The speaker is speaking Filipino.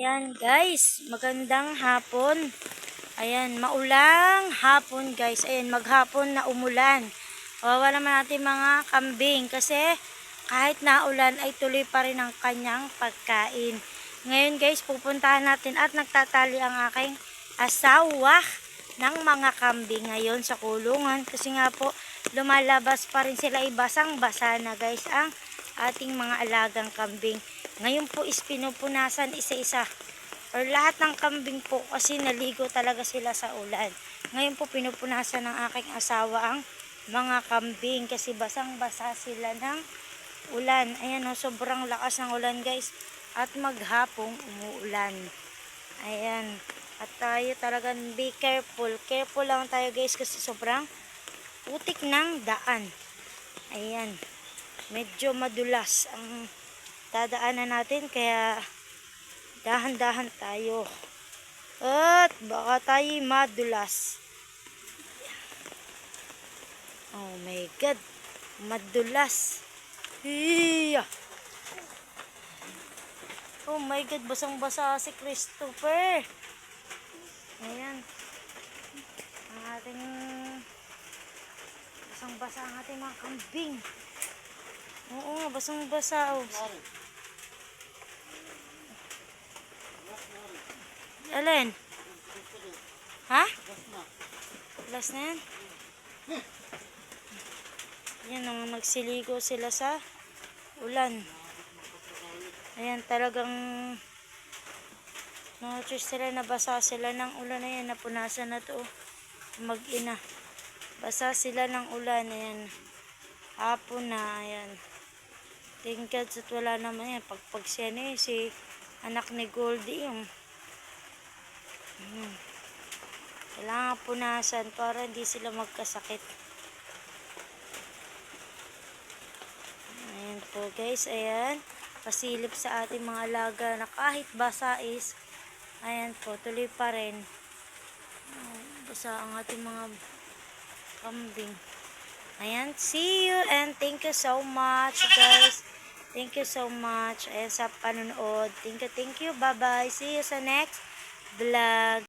Ayan guys, magandang hapon. Ayan, maulang hapon guys. Ayan, maghapon na umulan. Wawa naman natin mga kambing kasi kahit naulan ay tuloy pa rin ang kanyang pagkain. Ngayon guys, pupuntahan natin at nagtatali ang aking asawa ng mga kambing ngayon sa kulungan. Kasi nga po, lumalabas pa rin sila ibasang-basa na guys ang ating mga alagang kambing. Ngayon po is pinupunasan isa-isa. Or lahat ng kambing po kasi naligo talaga sila sa ulan. Ngayon po pinupunasan ng aking asawa ang mga kambing kasi basang-basa sila ng ulan. Ayan o, sobrang lakas ng ulan guys. At maghapong umuulan. Ayan. At tayo talagang be careful. Careful lang tayo guys kasi sobrang putik ng daan. Ayan. Medyo madulas ang dadaanan natin kaya dahan-dahan tayo. At baka tayo madulas. Oh my God. Madulas. Hiya. Oh my God, basang-basa si Christopher. Ayan. Ang ating basang-basa ang ating mga kambing. Oo nga, basang-basa. Oh. Alin? Ha? Last na yan? Yan ang nagsiligo sila sa ulan. Ayan, talagang notice sila nabasa sila ng ulan. Ayan, napunasan na to. Mag-ina. Basa sila ng ulan. Ayan. Hapon na. Ayan. Thank God wala naman yan. Pagpag siya na si anak ni Goldie yung Hmm. Kailangan punasan para hindi sila magkasakit. Ayan po guys, ayan. Pasilip sa ating mga alaga na kahit basa is, ayan po, tuloy pa rin. Basa ang ating mga kambing. Ayan, see you and thank you so much guys. Thank you so much. Ayan sa panonood. Thank you, thank you. Bye-bye. See you sa next vlog.